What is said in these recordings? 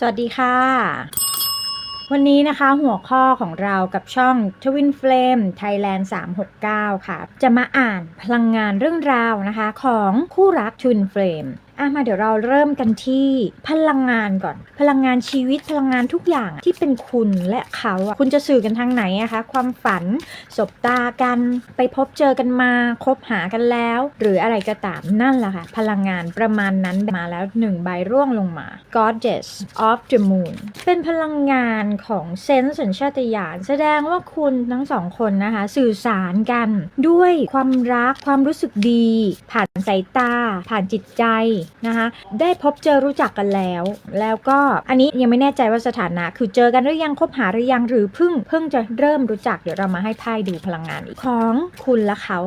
สวัสดีค่ะ วันนี้นะคะหัวข้อของเรากับช่อง Twin Flame Thailand 369 ค่ะ จะมาอ่านพลังงานเรื่องราวนะคะ ของคู่รัก Twin Flame อะมาเดี๋ยวเราเริ่มกันที่พลังงานก่อน พลังงานชีวิตพลังงานทุกอย่างที่เป็นคุณและเขาอะคุณจะสื่อกันทางไหนอะคะความฝันสบตากันไปพบเจอกันมาคบหากันแล้ว หรืออะไรก็ตามนั่นแหละค่ะ พลังงานประมาณนั้นมาแล้วหนึ่งใบร่วงลงมา Goddess of the Moon เป็นพลังงานของเซนส์สัญชาตญาณแสดงว่าคุณทั้งสองคนนะคะ สื่อสารกันด้วยความรักความรู้สึกดี ผ่านสายตา ผ่านจิตใจนะคะได้พบเจอรู้จักกันแล้ว แล้วก็อันนี้ยังไม่แน่ใจว่าสถานะ คือเจอกันหรือยังคบหาหรือยังหรือเพิ่งเพิ่งจะเริ่มรู้จักเดี๋ยวเรามาให้ไพ่ดูพลังงานของคุณและเขา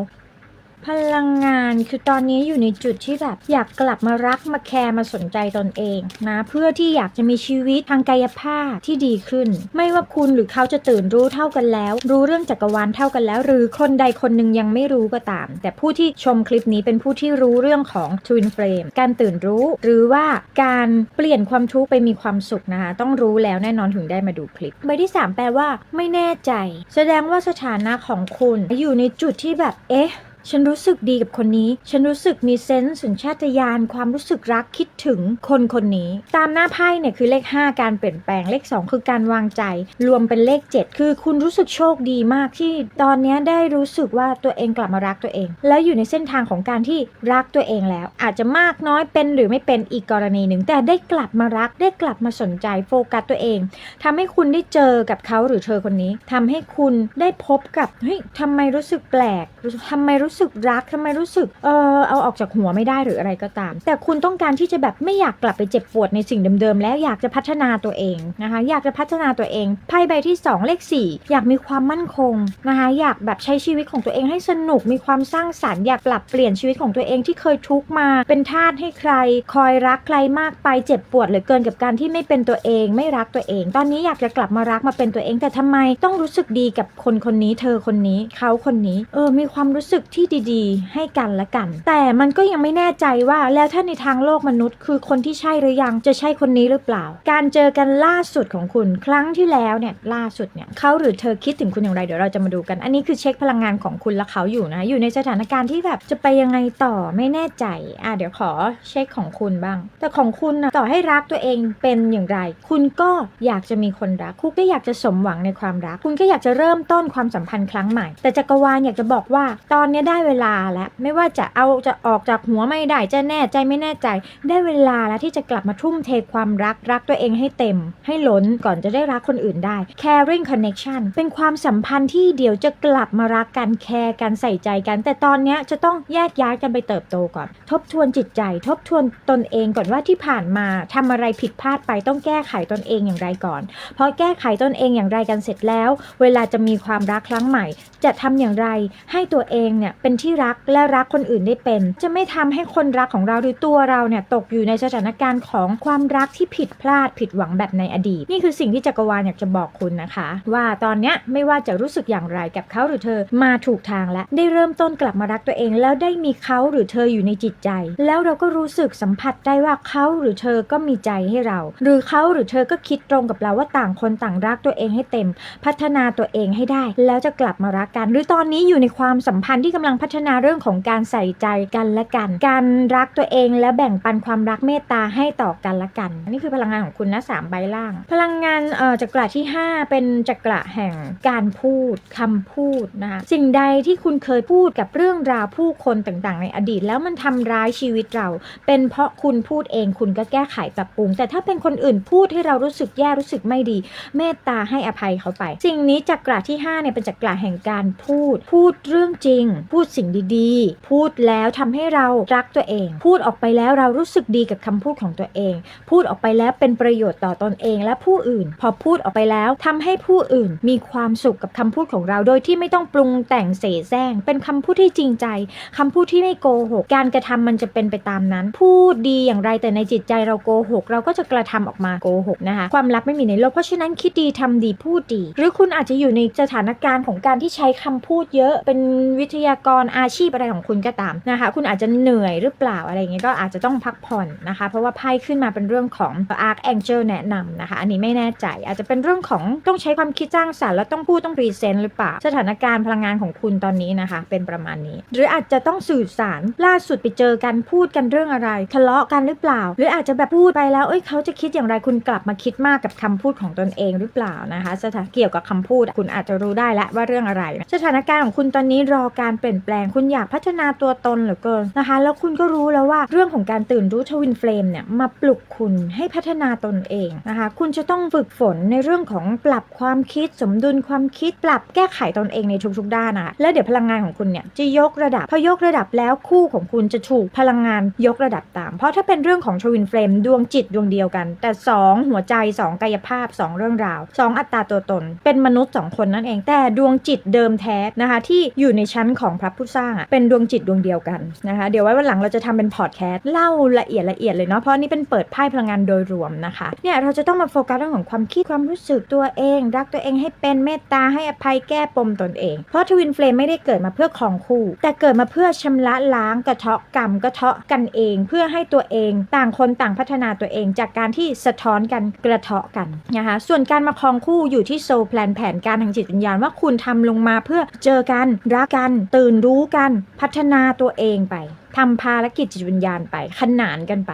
พลังงานคือตอนนี้อยู่ในจุดที่แบบอยากกลับมารักมาแคร์มาสนใจตนเองนะเพื่อที่อยากจะมีชีวิตทางกายภาพที่ดีขึ้น ไม่ว่าคุณหรือเขาจะตื่นรู้เท่ากันแล้ว รู้เรื่องจักรวาลเท่ากันแล้ว หรือคนใดคนหนึ่งยังไม่รู้ก็ตาม แต่ผู้ที่ชมคลิปนี้เป็นผู้ที่รู้เรื่องของ Twin Flame การตื่นรู้หรือว่าการเปลี่ยนความทุกข์ไปมีความสุขนะคะต้องรู้แล้วแน่นอนถึงได้มาดูคลิปใบที่สามแปลว่า ไม่แน่ใจ แสดงว่าสถานะของคุณอยู่ในจุดที่แบบเอ๊ะ ฉันรู้สึกดีกับคนนี้ ฉันรู้สึกมีเซนส์สัญชาตญาณความรู้สึกรักคิดถึงคนคนนี้ ตามหน้าไพ่เนี่ยคือเลข 5 การเปลี่ยนแปลงเลข 2 คือการวางใจ รวมเป็นเลข 7 คือคุณรู้สึกโชคดีมากที่ตอนนี้ได้รู้สึกว่าตัวเองกลับมารักตัวเอง แล้วอยู่ในเส้นทางของการที่รักตัวเองแล้ว อาจจะมากน้อยเป็นหรือไม่เป็นอีกกรณีหนึ่ง แต่ได้กลับมารักได้กลับมาสนใจโฟกัสตัวเองทำให้คุณได้เจอกับเขาหรือเธอคนนี้ทำให้คุณได้พบกับเฮ้ยทำไมรู้สึกแปลกทำไมรู้สึกรักทำไมรู้สึกเออเอาออกจากหัวไม่ได้หรืออะไรก็ตาม แต่คุณต้องการที่จะแบบไม่อยากกลับไปเจ็บปวดในสิ่งเดิมๆแล้วอยากจะพัฒนาตัวเองนะคะ อยากจะพัฒนาตัวเองไพ่ใบที่ 2 เลข 4 อยากมีความมั่นคงนะคะอยากแบบใช้ชีวิตของตัวเองให้สนุกมีความสร้างสรรค์อยากปรับเปลี่ยนชีวิตของตัวเองที่เคยทุกข์มา เป็นทาสให้ใคร คอยรักใครมากไปเจ็บปวดเหลือเกินกับการที่ไม่เป็นตัวเอง ไม่รักตัวเอง ตอนนี้อยากจะกลับมารักมาเป็นตัวเอง แต่ทำไมต้องรู้สึกดีกับคนคนนี้ เธอคนนี้เขาคนนี้เออมีความรู้สึกที่ดีๆ ให้กันและกัน แต่มันก็ยังไม่แน่ใจว่าแล้วถ้าในทางโลกมนุษย์ คือคนที่ใช่หรือยังจะใช่คนนี้หรือเปล่า การเจอกันล่าสุดของคุณ ครั้งที่แล้วเนี่ยล่าสุดเนี่ยเขาหรือเธอคิดถึงคุณอย่างไรเดี๋ยวเราจะมาดูกัน อันนี้คือเช็คพลังงานของคุณและเขาอยู่นะอยู่ในสถานการณ์ที่แบบจะไปยังไงต่อไม่แน่ใจอะเดี๋ยวขอเช็คของคุณบ้าง แต่ของคุณนะต่อให้รักตัวเองเป็นอย่างไร คุณก็อยากจะมีคนรักคุณก็อยากจะสมหวังในความรัก คุณก็อยากจะเริ่มต้นความสัมพันธ์ครั้งใหม่ แต่จักรวาลอยากจะบอกว่าตอนนี้ไได้เวลาแล้ว ไม่ว่าจะเอาจะออกจากหัวไม่ได้จะแน่ใจไม่แน่ใจ ได้เวลาแล้วที่จะกลับมาทุ่มเทความรักรักตัวเองให้เต็ม ให้ล้นก่อนจะได้รักคนอื่นได้ caring connection เป็นความสัมพันธ์ที่เดี๋ยวจะกลับมารักกันแคร์กันใส่ใจกัน แต่ตอนนี้จะต้องแยกย้ายกันไปเติบโตก่อน ทบทวนจิตใจ ทบทวนตนเองก่อนว่าที่ผ่านมาทำอะไรผิดพลาดไปต้องแก้ไขตนเองอย่างไรก่อนพอแก้ไขตนเองอย่างไรกันเสร็จแล้ว เวลาจะมีความรักครั้งใหม่ จะทำอย่างไรให้ตัวเองเนี่ยเป็นที่รักและรักคนอื่นได้เป็น จะไม่ทำให้คนรักของเราหรือตัวเราเนี่ยตกอยู่ในสถานการณ์ของความรักที่ผิดพลาดผิดหวังแบบในอดีต นี่คือสิ่งที่จักรวาลอยากจะบอกคุณนะคะ ว่าตอนเนี้ยไม่ว่าจะรู้สึกอย่างไรกับเขาหรือเธอมาถูกทางแล้วได้เริ่มต้นกลับมารักตัวเอง แล้วได้มีเขาหรือเธออยู่ในจิตใจ แล้วเราก็รู้สึกสัมผัสได้ว่าเขาหรือเธอก็มีใจให้เรา หรือเขาหรือเธอก็คิดตรงกับเราว่าต่างคนต่างรักตัวเองให้เต็ม พัฒนาตัวเองให้ได้ แล้วจะกลับมารักกัน หรือตอนนี้อยู่ในความสัมพันธ์ที่กำลังพัฒนาเรื่องของการใส่ใจกันและกัน การรักตัวเองและแบ่งปันความรักเมตตาให้ต่อกันและกันนี่คือพลังงานของคุณนะสามใบล่าง พลังงานเอ่อจักระที่ 5 เป็นจักระแห่งการพูดคำพูดนะคะสิ่งใดที่คุณเคยพูดกับเรื่องราวผู้คนต่างๆ ในอดีต แล้วมันทำร้ายชีวิตเรา เป็นเพราะคุณพูดเองคุณก็แก้ไขปรับปรุง แต่ถ้าเป็นคนอื่นพูดให้เรารู้สึกแย่รู้สึกไม่ดี เมตตาให้อภัยเขาไป สิ่งนี้จักระที่5เนี่ยเป็นจักระแห่งการพูด พูดเรื่องจริงพูดดสิ่งดีๆ พูดแล้วทำให้เรารักตัวเอง พูดออกไปแล้วเรารู้สึกดีกับคำพูดของตัวเอง พูดออกไปแล้วเป็นประโยชน์ต่อตอนเองและผู้อื่น พอพูดออกไปแล้วทำให้ผู้อื่นมีความสุขกับคำพูดของเราโดยที่ไม่ต้องปรุงแต่งเสแสร้ง เป็นคำพูดที่จริงใจคำพูดที่ไม่โกหก การกระทำมันจะเป็นไปตามนั้น พูดดีอย่างไรแต่ในจิตใจเราโกหก เราก็จะกระทำออกมาโกหกนะคะความลับไม่มีในโลกเพราะฉะนั้นคิดดีทำดีพูดดี หรือคุณอาจจะอยู่ในสถานการณ์ของการที่ใช้คำพูดเยอะเป็นวิทยากรอาชีพอะไรของคุณก็ตามนะคะ คุณอาจจะเหนื่อยหรือเปล่าอะไรเงี้ยก็อาจจะต้องพักผ่อนนะคะ เพราะว่าไพ่ขึ้นมาเป็นเรื่องของ Archangel แนะนำนะคะ อันนี้ไม่แน่ใจ อาจจะเป็นเรื่องของต้องใช้ความคิดสร้างสรรค์แล้วต้องพูดต้องพรีเซนต์หรือเปล่า สถานการณ์พลังงานของคุณตอนนี้นะคะ เป็นประมาณนี้ หรืออาจจะต้องสื่อสารล่าสุดไปเจอกันพูดกันเรื่องอะไร ทะเลาะกันหรือเปล่า หรืออาจจะแบบพูดไปแล้วเอ้ยเขาจะคิดอย่างไรคุณกลับมาคิดมากกับคำพูดของตนเองหรือเปล่านะคะ สถานเกี่ยวกับคำพูด คุณอาจจะรู้ได้แล้วว่าเรื่องอะไร สถานการณ์ของคุณตอนนี้รอการเปลี่ยนแปลง คุณอยากพัฒนาตัวตนเหลือเกินนะคะ แล้วคุณก็รู้แล้วว่าเรื่องของการตื่นรู้ทวินเฟลมเนี่ยมาปลุกคุณให้พัฒนาตนเองนะคะ คุณจะต้องฝึกฝนในเรื่องของปรับความคิดสมดุลความคิด ปรับแก้ไขตนเองในทุกๆด้านนะคะแล้วเดี๋ยวพลังงานของคุณเนี่ยจะยกระดับพอยกระดับแล้วคู่ของคุณจะถูกพลังงานยกระดับตาม เพราะถ้าเป็นเรื่องของทวินเฟลมดวงจิตดวงเดียวกัน แต่ 2 หัวใจ 2 กายภาพ 2 เรื่องราว 2 อัตราตัวตน เป็นมนุษย์ 2 คนนั่นเองแต่ดวงจิตเดิมแท้นะคะที่อยู่ในชั้นของพระผู้สร้างอะเป็นดวงจิตดวงเดียวกันนะคะเดี๋ยวไว้วันหลังเราจะทำเป็นพอดแคสต์เล่าละเอียดละเอียดเลยเนาะเพราะนี่เป็นเปิดไพ่พลังงานโดยรวมนะคะเนี่ยเราจะต้องมาโฟกัสเรื่องของความคิดความรู้สึกตัวเอง รักตัวเองให้เป็นเมตตาให้อภัยแก้ปมตนเอง เพราะทวินเฟลมไม่ได้เกิดมาเพื่อคองคู่ แต่เกิดมาเพื่อชำระล้างกระเทาะกรรมกระเทาะกันเอง เพื่อให้ตัวเองต่างคนต่างพัฒนาตัวเอง จากการที่สะท้อนกันกระเทาะกันนะคะส่วนการมาครองคู่อยู่ที่โซลแพลนแผนการทางจิตวิญญาณว่าคุณทำลงมาเพื่อเจอกันรักกันตื่นรู้กันพัฒนาตัวเองไปทำภารกิจจิตวิญญาณไป ขนานกันไป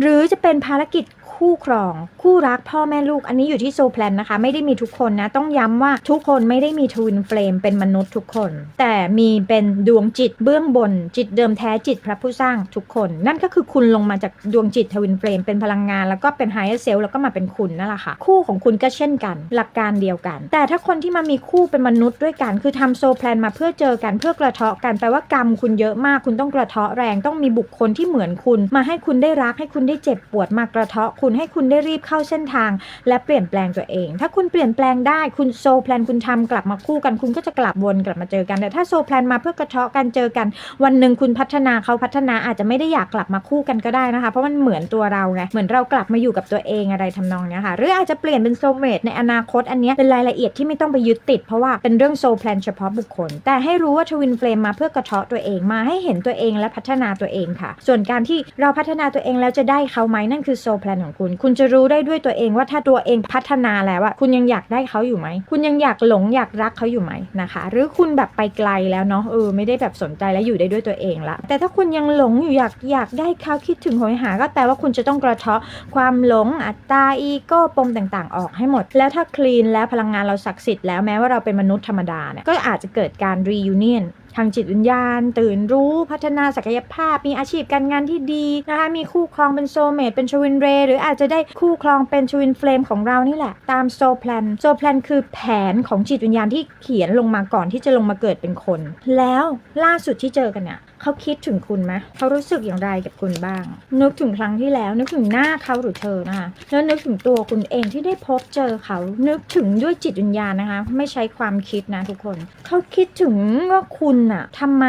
หรือจะเป็นภารกิจ คู่ครอง คู่รักพ่อแม่ลูกอันนี้อยู่ที่โซแพลนนะคะ ไม่ได้มีทุกคนนะ ต้องย้ำว่าทุกคนไม่ได้มีทวินเฟลมเป็นมนุษย์ทุกคน แต่มีเป็นดวงจิตเบื้องบน จิตเดิมแท้จิตพระผู้สร้างทุกคน นั่นก็คือคุณลงมาจากดวงจิตทวินเฟลมเป็นพลังงาน แล้วก็เป็นไฮเออร์เซลแล้วก็มาเป็นคุณนั่นแหละค่ะ คู่ของคุณก็เช่นกัน หลักการเดียวกัน แต่ถ้าคนที่มามีคู่เป็นมนุษย์ด้วยกัน คือทำโซแพลนมาเพื่อเจอกันเพื่อกระเทาะกันแปลว่ากรรมคุณเยอะมากคุณต้องกระเทาะแรงต้องมีบุคคลที่เหมือนคุณ มาให้คุณได้รักให้คุณได้เจ็บปวดมากระเทาะคุณให้คุณได้รีบเข้าเส้นทาง และเปลี่ยนแปลงตัวเอง ถ้าคุณเปลี่ยนแปลงได้คุณโซแพลนคุณทำกลับมาคู่กัน คุณก็จะกลับวนกลับมาเจอกัน แต่ถ้าโซแพลนมาเพื่อกระเทาะกันเจอกัน วันหนึ่งคุณพัฒนาเขาพัฒนาอาจจะไม่ได้อยากกลับมาคู่กันก็ได้นะคะ เพราะมันเหมือนตัวเราไงเหมือนเรากลับมาอยู่กับตัวเองอะไรทำนองนี้ค่ะหรืออาจจะเปลี่ยนเป็นโซเมตในอนาคตอันนี้เป็นรายละเอียดที่ไม่ต้องไปยึดติด เพราะว่าเป็นเรื่องโซแพลนเฉพาะบุคคล แต่ให้รู้ว่าทวินเฟลมมาเพื่อกระเทาะตัวเองมาให้เห็นตัวเองและพัฒนาตัวเองค่ะ ส่วนการที่เราพัฒนาตัวเองแล้วจะได้เขาไหมนั่นคือโซแพลนของคุณ คุณจะรู้ได้ด้วยตัวเองว่าถ้าตัวเองพัฒนาแล้วอะคุณยังอยากได้เขาอยู่ไหม คุณยังอยากหลงอยากรักเขาอยู่ไหมนะคะ หรือคุณแบบไปไกลแล้วเนาะเออไม่ได้แบบสนใจแล้วอยู่ได้ด้วยตัวเองละ แต่ถ้าคุณยังหลงอยู่อยากอยากได้เขาคิดถึงโหยหา ก็แปลว่าคุณจะต้องกระเทาะความหลงอัตตาอีโก้ปมต่างๆ ออกให้หมด แล้วถ้าคลีนแล้วพลังงานเราศักดิ์สิทธิ์แล้วแม้ว่าเราเป็นมนุษย์ธรรมดาเนี่ยก็อาจจะเกิดการ reunion ทางจิตวิญญาณ ตื่นรู้พัฒนาศักยภาพ มีอาชีพการงานที่ดีนะคะมีคู่ครองเป็นโซเมตเป็นชวินเรย์หรืออาจจะได้คู่ครองเป็นชวินเฟลมของเรานี่แหละ ตามโซแพลนโซแพลนคือแผนของจิตวิญญาณที่เขียนลงมาก่อนที่จะลงมาเกิดเป็นคน แล้วล่าสุดที่เจอกันเนี่ย เขาคิดถึงคุณไหมเขารู้สึกอย่างไรกับคุณบ้าง นึกถึงครั้งที่แล้ว นึกถึงหน้าเขาหรือเธอนะคะแล้วนึกถึงตัวคุณเองที่ได้พบเจอเขา นึกถึงด้วยจิตวิญญาณนะคะ ไม่ใช้ความคิดนะทุกคน เขาคิดถึงว่าคุณอะทำไม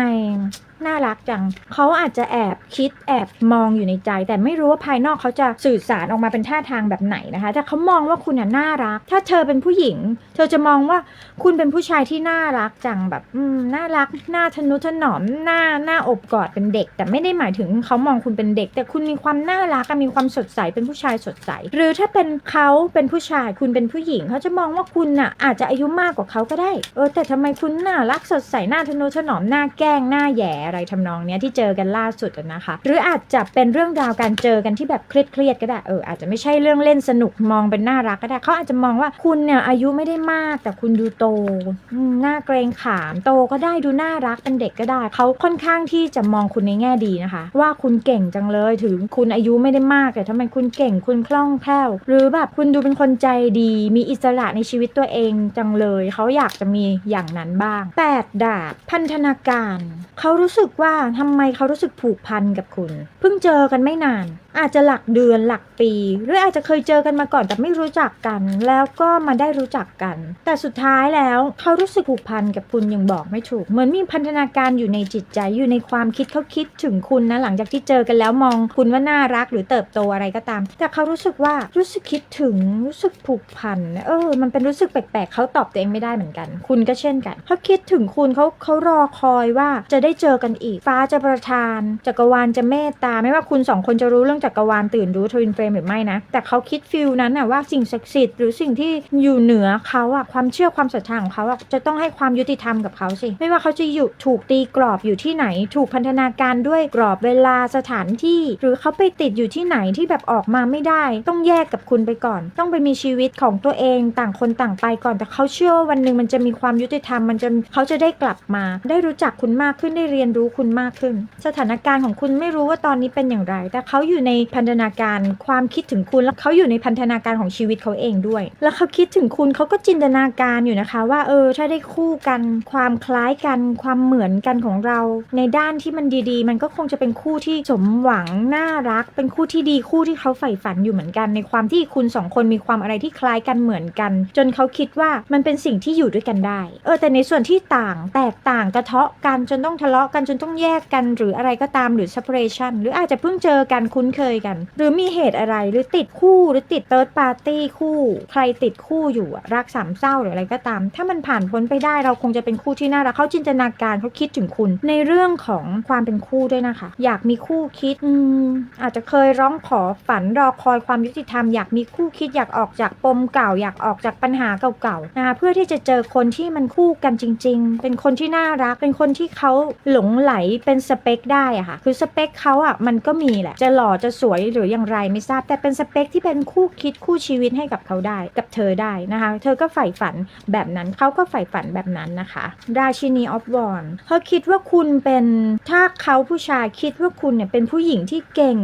น่ารักจัง เขาอาจจะแอบคิดแอบมองอยู่ในใจ แต่ไม่รู้ว่าภายนอกเขาจะสื่อสารออกมาเป็นท่าทางแบบไหนนะคะ แต่เขามองว่าคุณน่ะน่ารัก ถ้าเธอเป็นผู้หญิง เธอจะมองว่าคุณเป็นผู้ชายที่น่ารักจังแบบอืมน่ารักน่าทนุถนอมหน้าหน้าอบกอดเป็นเด็ก แต่ไม่ได้หมายถึงเขามองคุณเป็นเด็ก แต่คุณมีความน่ารักมีความสดใสเป็นผู้ชายสดใส หรือถ้าเป็นเขาเป็นผู้ชายคุณเป็นผู้หญิง เขาจะมองว่าคุณน่ะอาจจะอายุมากกว่าเขาก็ได้ เออแต่ทำไมคุณน่ารักสดใสหน้าทนุถนอมหน้าแกล้งหน้าแย่อะไรทำนองเนี้ยที่เจอกันล่าสุดนะคะ หรืออาจจะเป็นเรื่องราวการเจอกันที่แบบเครียดๆก็ได้เอออาจจะไม่ใช่เรื่องเล่นสนุกมองเป็นน่ารักก็ได้เขาอาจจะมองว่าคุณเนี่ยอายุไม่ได้มากแต่คุณดูโตหน้าเกรงขามโตก็ได้ดูน่ารักเป็นเด็กก็ได้เขาค่อนข้างที่จะมองคุณในแง่ดีนะคะ ว่าคุณเก่งจังเลยถึงคุณอายุไม่ได้มากแต่ทำไมคุณเก่งคุณคล่องแคล่วหรือแบบคุณดูเป็นคนใจดี มีอิสระในชีวิตตัวเองจังเลย เขาอยากจะมีอย่างนั้นบ้างแปดดาบพันธนาการ เขารู้สึกว่าทำไมเขารู้สึกผูกพันกับคุณ เพิ่งเจอกันไม่นาน อาจจะหลักเดือนหลักปี หรืออาจจะเคยเจอกันมาก่อนแต่ไม่รู้จักกัน แล้วก็มาได้รู้จักกัน แต่สุดท้ายแล้วเขารู้สึกผูกพันกับคุณยังบอกไม่ถูก เหมือนมีพันธนาการอยู่ในจิตใจอยู่ในความคิดเขาคิดถึงคุณนะหลังจากที่เจอกันแล้วมองคุณว่าน่ารักหรือเติบโตอะไรก็ตาม แต่เขารู้สึกว่ารู้สึกคิดถึงรู้สึกผูกพันเออ มันเป็นรู้สึกแปลกๆเขาตอบตัวเองไม่ได้เหมือนกัน คุณก็เช่นกันเขาคิดถึงคุณเขาเขารอคอยว่าจะได้เจอกันอีก ฟ้าจะประทาน จักรวาลจะเมตตา ไม่ว่าคุณสองคนจะรู้เรื่องจักรวาลตื่นรู้ทวินเฟรมหรือไม่นะ แต่เขาคิดฟิลนั้นน่ะว่าสิ่งศักดิ์สิทธิ์หรือสิ่งที่อยู่เหนือเขาอะความเชื่อความศรัทธาของเขาอะจะต้องให้ความยุติธรรมกับเขาสิ ไม่ว่าเขาจะอยู่ถูกตีกรอบอยู่ที่ไหน ถูกพันธนาการด้วยกรอบเวลาสถานที่ หรือเขาไปติดอยู่ที่ไหนที่แบบออกมาไม่ได้ ต้องแยกกับคุณไปก่อน ต้องไปมีชีวิตของตัวเองต่างคนต่างไปก่อน แต่เขาเชื่อว่าวันหนึ่งมันจะมีความยุติธรรมมันจะเขาจะได้กลับมา ได้รู้จักคุณมากขึ้นได้เรียนรู้คุณมากขึ้น สถานการณ์ของคุณไม่รู้ว่าตอนนี้เป็นอย่างไร แต่เขาอยู่ในพันธนาการความคิดถึงคุณ แล้วเขาอยู่ในพันธนาการของชีวิตเขาเองด้วย แล้วเขาคิดถึงคุณเขาก็จินตนาการอยู่นะคะ ว่าเออถ้าได้คู่กันความคล้ายกันความเหมือนกันของเรา ในด้านที่มันดีๆ มันก็คงจะเป็นคู่ที่สมหวังน่ารัก เป็นคู่ที่ดีคู่ที่เขาใฝ่ฝันอยู่เหมือนกัน ในความที่คุณสองคนมีความอะไรที่คล้ายกันเหมือนกัน จนเขาคิดว่ามันเป็นสิ่งที่อยู่ด้วยกันได้ เออแต่ในส่วนที่ต่างแตกต่างกระเทาะกันจนต้องทะะเลาะกันจนต้องแยกกันหรืออะไรก็ตามหรือ separation หรืออาจจะเพิ่งเจอกันคุ้นเคยกัน หรือมีเหตุอะไรหรือติดคู่หรือติด third party คู่ ใครติดคู่อยู่อะรักสามเศร้าหรืออะไรก็ตาม ถ้ามันผ่านพ้นไปได้เราคงจะเป็นคู่ที่น่ารักเขาจินตนาการเขาคิดถึงคุณ ในเรื่องของความเป็นคู่ด้วยนะคะ อยากมีคู่คิดอืมอาจจะเคยร้องขอฝันรอคอยความยุติธรรมอยากมีคู่คิดอยากออกจากปมเก่า อยากออกจากปัญหาเก่าๆนะคะเพื่อที่จะเจอคนที่มันคู่กันจริง ๆ เป็นคนที่น่ารักเป็นคนที่เขาหลงไหลเป็นสเปคได้อะค่ะ คือสเปคเขาอะมันก็มีแหละ จะหล่อจะสวยหรืออย่างไรไม่ทราบ แต่เป็นสเปคที่เป็นคู่คิดคู่ชีวิตให้กับเขาได้ กับเธอได้นะคะ เธอก็ใฝ่ฝันแบบนั้นเขาก็ใฝ่ฝันแบบนั้นนะคะ ราชินีออฟวอนเขาคิดว่าคุณเป็นถ้าเขาผู้ชายคิดว่าคุณเนี่ยเป็นผู้หญิงที่เก่ง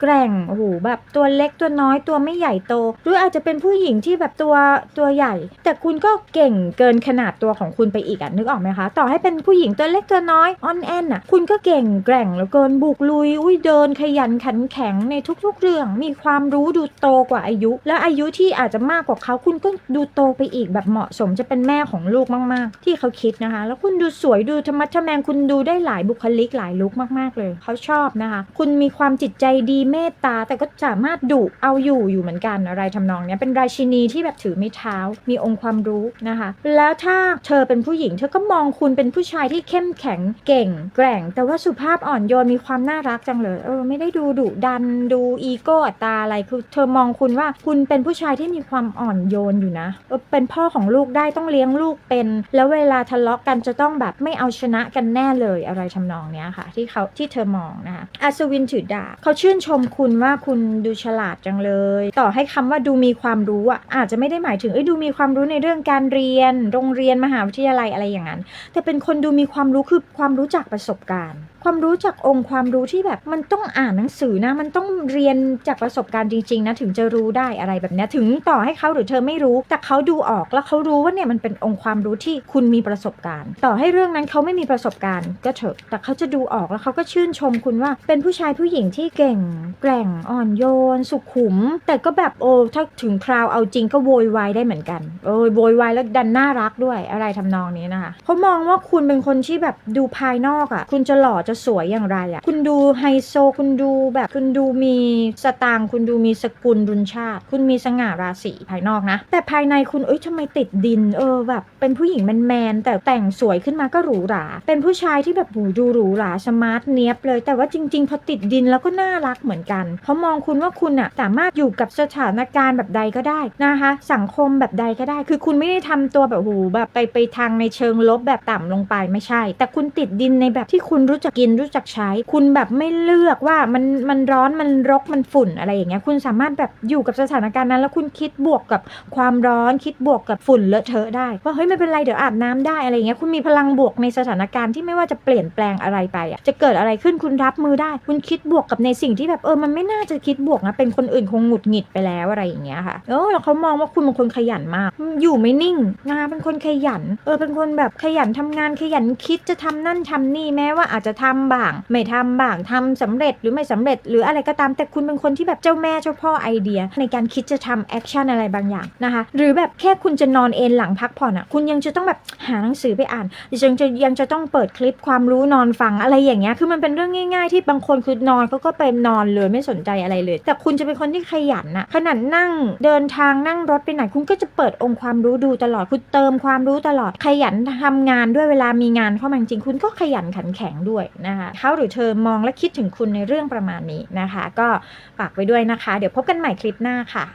แกร่งโอ้โหแบบตัวเล็กตัวน้อยตัวไม่ใหญ่โต หรืออาจจะเป็นผู้หญิงที่แบบตัวตัวใหญ่ แต่คุณก็เก่งเกินขนาดตัวของคุณไปอีกอะนึกออกไหมคะ ต่อให้เป็นผู้หญิงตัวเล็กตัวน้อยออนแอนอะคุณก็เก่งแกร่งเหลือเกินบุกลุยอุ้ยเดินขยันขันแข็งในทุกๆ เรื่อง มีความรู้ดูโตกว่าอายุ และอายุที่อาจจะมากกว่าเขาคุณก็ดูโตไปอีกแบบเหมาะสมจะเป็นแม่ของลูกมาก ๆ ที่เขาคิดนะคะ แล้วคุณดูสวยดูธรรมะทแมงคุณดูได้หลายบุคลิกหลายลุคมาก ๆ เลย เขาชอบนะคะ คุณมีความจิตใจดีเมตตา แต่ก็สามารถดุเอาอยู่อยู่เหมือนกันอะไรทำนองเนี้ยเป็นราชินีที่แบบถือไม้เท้า มีองค์ความรู้นะคะ แล้วถ้าเธอเป็นผู้หญิง เธอก็มองคุณเป็นผู้ชายที่เข้มแข็งเก่ง แกร่ง แต่ว่าสุภาพอ่อนโยนมีความน่ารักจังเลยเออไม่ได้ดูดุดันดูอีโก้อัตราอะไรคือเธอมองคุณว่าคุณเป็นผู้ชายที่มีความอ่อนโยนอยู่นะเออเป็นพ่อของลูกได้ต้องเลี้ยงลูกเป็น แล้วเวลาทะเลาะกันจะต้องแบบไม่เอาชนะกันแน่เลยอะไรทำนองเนี้ยค่ะ ที่เขาที่เธอมองนะคะอัศวินถือดาบเขาชื่นชมมคุณว่าคุณดูฉลาดจังเลย ต่อให้คำว่าดูมีความรู้อะอาจจะไม่ได้หมายถึงเอ้ยดูมีความรู้ในเรื่องการเรียน โรงเรียนมหาวิทยาลัยอะไรอย่างนั้น แต่เป็นคนดูมีความรู้คือความรู้จากประสบการณ์ความรู้จากองค์ความรู้ที่แบบมันต้องอ่านหนังสือนะ มันต้องเรียนจากประสบการณ์จริงๆนะถึงจะรู้ได้อะไรแบบนี้ถึงต่อให้เขาหรือเธอไม่รู้ แต่เขาดูออกแล้วเขารู้ว่าเนี่ยมันเป็นองค์ความรู้ที่คุณมีประสบการณ์ ต่อให้เรื่องนั้นเขาไม่มีประสบการณ์ก็เถอะ แต่เขาจะดูออกแล้วเขาก็ชื่นชมคุณว่า เป็นผู้ชายผู้หญิงที่เก่ง แกร่งอ่อนโยน สุขุม แต่ก็แบบโอ้ถ้าถึงคราวเอาจริงก็โวยวายได้เหมือนกันโอ้ยโวยวายแล้วดันน่ารักด้วยอะไรทำนองนี้นะคะเขามองว่าคุณเป็นคนที่แบบดูภายนอกอะ่ะ คุณจะหล่อจะสวยอย่างไรอะ่ะ คุณดูไฮโซ คุณดูแบบคุณดูมีสตางค์คุณดูมีสกุลรุนชาติ คุณมีสง่าราศีภายนอกนะ แต่ภายในคุณเอ้ยทำไมติดดิน เออแบบ เป็นผู้หญิงแมนๆแต่แต่งสวยขึ้นมาก็หรูหรา เป็นผู้ชายที่แบบหูดูหรูหราสมาร์ทเนี้ยบเลย แต่ว่าจริงๆพอติดดินแล้วก็น่ารักเหมือนกันเขามองคุณว่าคุณอะสามารถอยู่กับสถานการณ์แบบใดก็ได้นะคะ สังคมแบบใดก็ได้ คือคุณไม่ได้ทำตัวแบบหูแบบไปไปทางในเชิงลบแบบต่ำลงไปไม่ใช่ แต่คุณติดดินในแบบที่คุณรู้จักกินรู้จักใช้ คุณแบบไม่เลือกว่ามันมันร้อนมันรกมันฝุ่นอะไรอย่างเงี้ยคุณสามารถแบบอยู่กับสถานการณ์นั้น แล้วคุณคิดบวกกับความร้อนคิดบวกกับฝุ่นเลอะเทอะได้ว่าเฮ้ยไม่เป็นไรเดี๋ยวอาบน้ำได้อะไรอย่างเงี้ยคุณมีพลังบวกในสถานการณ์ที่ไม่ว่าจะเปลี่ยนแปลงอะไรไปอะจะเกิดอะไรขึ้นคุณรับมือได้ คุณคิดบวกกับในสิ่งที่แบบเออมันไม่น่าจะคิดบวกนะเป็นคนอื่นคงหงุดหงิดไปแล้วอะไรอย่างเงี้ยค่ะเออแล้วเขามองว่าคุณเป็นคนขยันมาก อยู่ไม่นิ่งนะเป็นคนขยัน เออเป็นคนแบบขยันทำงานขยันคิดจะทำนั่นทำนี่แม้ว่าอาจจะททำบ้าง ไม่ทำบ้างทำสำเร็จหรือไม่สำเร็จ หรืออะไรก็ตามแต่คุณเป็นคนที่แบบเจ้าแม่เจ้าพ่อไอเดีย ในการคิดจะทำแอคชั่นอะไรบางอย่างนะคะหรือแบบแค่คุณจะนอนเอนหลังพักผ่อนอะคุณยังจะต้องแบบหาหนังสือไปอ่านยังจะยังจะต้องเปิดคลิปความรู้นอนฟังอะไรอย่างเงี้ยคือมันเป็นเรื่องง่าย ๆ ที่บางคนคือนอนเขาก็ไปนอนเลยไม่สนใจอะไรเลย แต่คุณจะเป็นคนที่ขยันน่ะขนาดนั่งเดินทางนั่งรถไปไหนคุณก็จะเปิดองค์ความรู้ดูตลอดคุณเติมความรู้ตลอด ขยันทำงานด้วยเวลามีงานเข้ามาจริงคุณก็ขยันขันแข็งด้วยนะคะเขาหรือเธอมองและคิดถึงคุณในเรื่องประมาณนี้นะคะ ก็ฝากไว้ด้วยนะคะ เดี๋ยวพบกันใหม่คลิปหน้าค่ะ